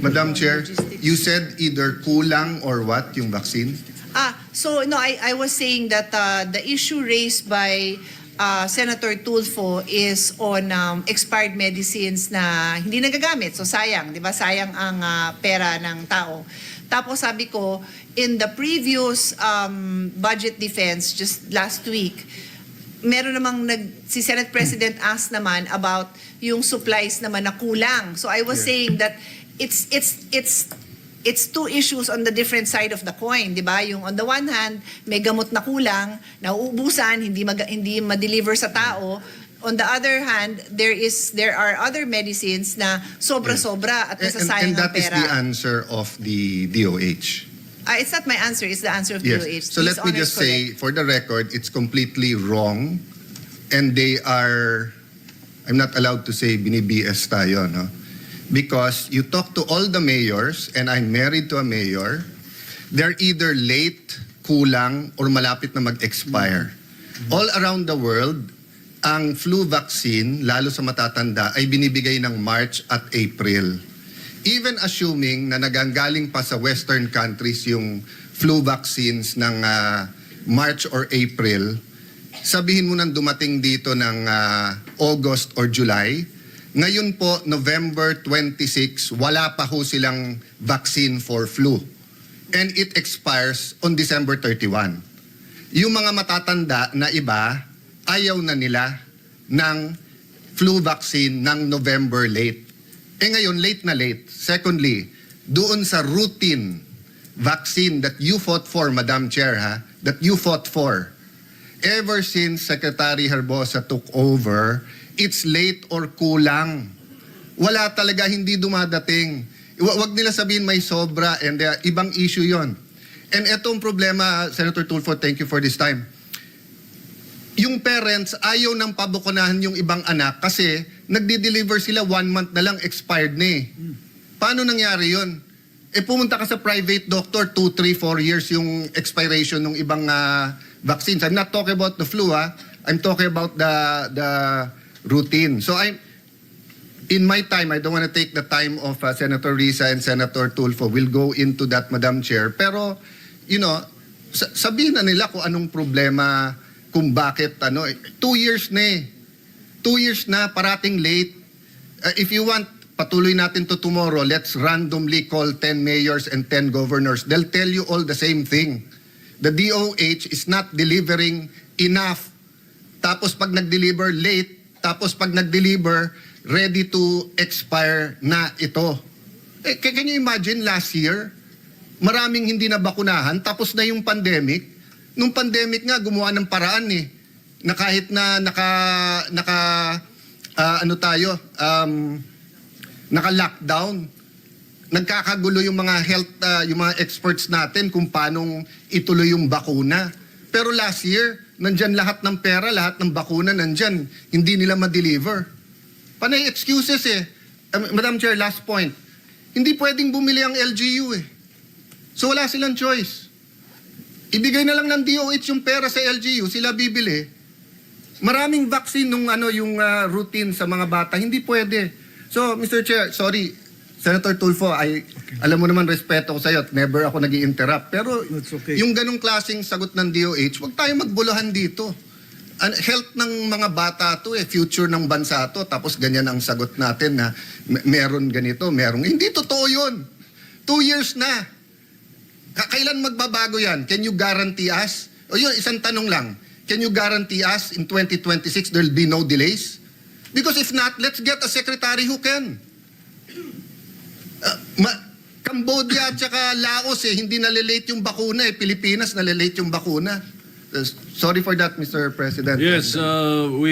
Madam Chair, you said either kulang or what yung vaccine? Ah, so no, I, I was saying that uh, the issue raised by uh, Senator Tulfo is on um, expired medicines na hindi nagagamit. So sayang, 'di ba? Sayang ang uh, pera ng tao. Tapos sabi ko, in the previous um, budget defense just last week, meron namang nag si Senate President asked naman about yung supplies naman na kulang. So I was Yeah. saying that it's it's it's it's two issues on the different side of the coin, 'di ba? Yung on the one hand, may gamot na kulang, nauubusan, hindi mag, hindi ma-deliver sa tao. On the other hand, there is there are other medicines na sobra-sobra at And, and nasasayang ang that is pera. the answer of the DOH. Ah, it's not my answer, it's the answer of Yes. DOH. So Please let me just correct. say, for the record, it's completely wrong and they are, I'm not allowed to say bini-BS tayo, no? Because you talk to all the mayors and I'm married to a mayor, they're either late, kulang, or malapit na mag-expire. All around the world, ang flu vaccine, lalo sa matatanda, ay binibigay ng March at April. Even assuming na naganggaling pa sa western countries yung flu vaccines ng ah, March or April, sabihin mo nang dumating dito ng ah, August or July, ngayon po, November 26, wala pa ho silang vaccine for flu. And it expires on December 31. Yung mga matatanda na iba, ayaw na nila ng flu vaccine ng November late. Eh ngayon, late na late. Secondly, doon sa routine vaccine that you fought for, Madam Chair, ha? That you fought for. Ever since Secretary Herbosa took over, it's late or kulang. Wala talaga, hindi dumadating. Wa- Wag nila sabihin may sobra and uh, ibang issue yon. And etong problema, Senator Tulfo, thank you for this time. Yung parents, ayaw nang pabukunahan yung ibang anak kasi nagdi-deliver sila one month na lang, expired na eh. Paano nangyari yon? Eh pumunta ka sa private doctor, 2, 3, 4 years yung expiration ng ibang ah, vaccines. I'm not talking about the flu ha. I'm talking about the the routine. So I'm in my time, I don't want to take the time of uh, Senator Risa and Senator Tulfo. We'll go into that, Madam Chair. Pero, you know, sa- sabihin na nila kung anong problema, kung bakit, ano, eh, two years na eh. Two years na, parating late. Uh, if you want, patuloy natin to tomorrow, let's randomly call 10 mayors and 10 governors. They'll tell you all the same thing. The DOH is not delivering enough tapos pag nag-deliver late, tapos pag nag-deliver, ready to expire na ito. Eh, ca- can you imagine last year, maraming hindi na bakunahan, tapos na yung pandemic. Nung pandemic nga, gumawa ng paraan eh, na kahit na naka, naka ah, ano tayo, um, naka-lockdown, nagkakagulo yung mga health, ah, yung mga experts natin kung paano ituloy yung bakuna. Pero last year, nandyan lahat ng pera, lahat ng bakuna nandyan. Hindi nila ma-deliver. Panay excuses eh. Um, Madam Chair, last point. Hindi pwedeng bumili ang LGU eh. So wala silang choice. Ibigay na lang ng DOH yung pera sa LGU, sila bibili. Maraming vaccine nung ano yung ah, routine sa mga bata, hindi pwede. So, Mr. Chair, sorry, Senator Tulfo, I, alam mo naman respeto ko sa iyo at never ako nag interrupt Pero That's okay. yung ganong klaseng sagot ng DOH, wag tayo magbuluhan dito. An health ng mga bata to eh, future ng bansa to. Tapos ganyan ang sagot natin na me- meron ganito, merong... Hindi totoo yun. Two years na. Ka- Kailan magbabago yan? Can you guarantee us? O yun, isang tanong lang. Can you guarantee us in 2026 there'll be no delays? Because if not, let's get a secretary who can. Ma- Cambodia at saka Laos eh, hindi nalilate yung bakuna eh. Pilipinas nalilate yung bakuna. Uh, sorry for that, Mr. President. Yes, uh, we